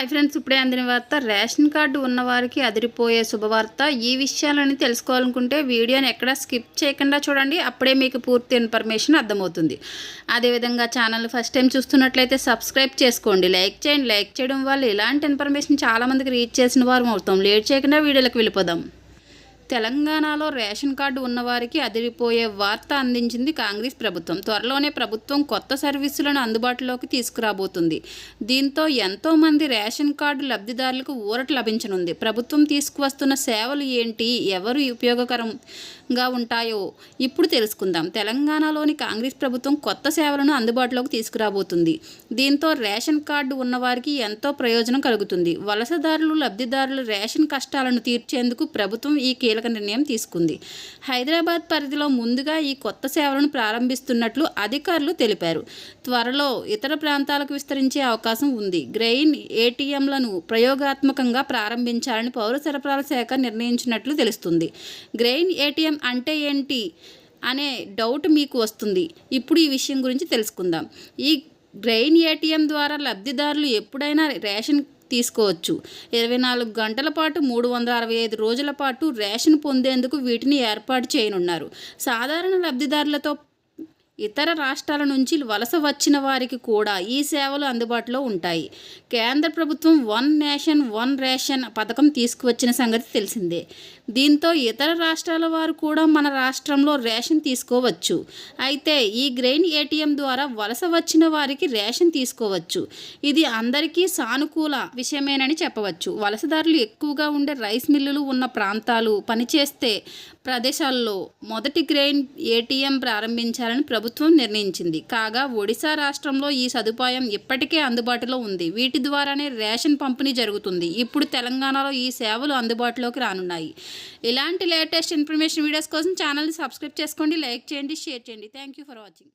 Hi friends ఇప్పుడే అందిన వార్త రేషన్ కార్డు ఉన్నవారికి అదిరిపోయే శుభవార్త. ఈ విషయాలని తెలుసుకోవాలనుకుంటే వీడియోని ఎక్కడా స్కిప్ చేయకుండా చూడండి అప్పుడే మీకు పూర్తి ఇన్ఫర్మేషన్ అర్థమవుతుంది. అదేవిధంగా ఛానల్ ఫస్ట్ టైం చూస్తున్నట్లయితే సబ్స్క్రైబ్ చేసుకోండి. లైక్ చేయండి. లైక్ చేయడం వల్ల ఇలాంటి ఇన్ఫర్మేషన్ చాలామందికి రీచ్ చేసిన వారు అవుతాం. లేట్ చేయకుండా వీడియోలకు వెళ్ళిపోదాం. తెలంగాణలో రేషన్ కార్డు ఉన్నవారికి అదిరిపోయే వార్త అందించింది కాంగ్రెస్ ప్రభుత్వం. త్వరలోనే ప్రభుత్వం కొత్త సర్వీసులను అందుబాటులోకి తీసుకురాబోతుంది. దీంతో ఎంతోమంది రేషన్ కార్డు లబ్ధిదారులకు ఊరట లభించనుంది. ప్రభుత్వం తీసుకువస్తున్న సేవలు ఏంటి? ఎవరు ఉపయోగకరంగా ఉంటాయో ఇప్పుడు తెలుసుకుందాం. తెలంగాణలోని కాంగ్రెస్ ప్రభుత్వం కొత్త సేవలను అందుబాటులోకి తీసుకురాబోతుంది. దీంతో రేషన్ కార్డు ఉన్నవారికి ఎంతో ప్రయోజనం కలుగుతుంది. వలసదారులు లబ్ధిదారులు రేషన్ కష్టాలను తీర్చేందుకు ప్రభుత్వం ఈ కీలక నిర్ణయం తీసుకుంది. హైదరాబాద్ పరిధిలో ముందుగా ఈ కొత్త సేవలను ప్రారంభిస్తున్నట్లు అధికారులు తెలిపారు. త్వరలో ఇతర ప్రాంతాలకు విస్తరించే అవకాశం ఉంది. గ్రెయిన్ ఏటీఎంలను ప్రయోగాత్మకంగా ప్రారంభించాలని పౌర సరఫరాల శాఖ నిర్ణయించినట్లు తెలుస్తుంది. గ్రెయిన్ ఏటీఎం అంటే ఏంటి అనే డౌట్ మీకు వస్తుంది. ఇప్పుడు ఈ విషయం గురించి తెలుసుకుందాం. ఈ గ్రెయిన్ ఏటీఎం ద్వారా లబ్ధిదారులు ఎప్పుడైనా రేషన్ తీసుకోవచ్చు. ఇరవై నాలుగు గంటల పాటు మూడు వందల అరవై ఐదు రోజుల పాటు రేషన్ పొందేందుకు వీటిని ఏర్పాటు చేయనున్నారు. సాధారణ లబ్ధిదారులతో ఇతర రాష్ట్రాల నుంచి వలస వచ్చిన వారికి కూడా ఈ సేవలు అందుబాటులో ఉంటాయి. కేంద్ర ప్రభుత్వం వన్ నేషన్ వన్ రేషన్ పథకం తీసుకువచ్చిన సంగతి తెలిసిందే. దీంతో ఇతర రాష్ట్రాల వారు కూడా మన రాష్ట్రంలో రేషన్ తీసుకోవచ్చు. అయితే ఈ గ్రెయిన్ ఏటీఎం ద్వారా వలస వచ్చిన వారికి రేషన్ తీసుకోవచ్చు. ఇది అందరికీ సానుకూల విషయమేనని చెప్పవచ్చు. వలసదారులు ఎక్కువగా ఉండే రైస్ మిల్లులు ఉన్న ప్రాంతాలు పనిచేస్తే ప్రదేశాల్లో మొదటి గ్రెయిన్ ఏటీఎం ప్రారంభించాలని ప్రభుత్వం ప్రభుత్వం నిర్ణయించింది. కాగా ఒడిశా రాష్ట్రంలో ఈ సదుపాయం ఇప్పటికే అందుబాటులో ఉంది. వీటి ద్వారానే రేషన్ పంపిణీ జరుగుతుంది. ఇప్పుడు తెలంగాణలో ఈ సేవలు అందుబాటులోకి రానున్నాయి. ఇలాంటి లేటెస్ట్ ఇన్ఫర్మేషన్ వీడియోస్ కోసం ఛానల్ని సబ్స్క్రైబ్ చేసుకోండి లైక్ చేయండి షేర్ చేయండి. Thank you for watching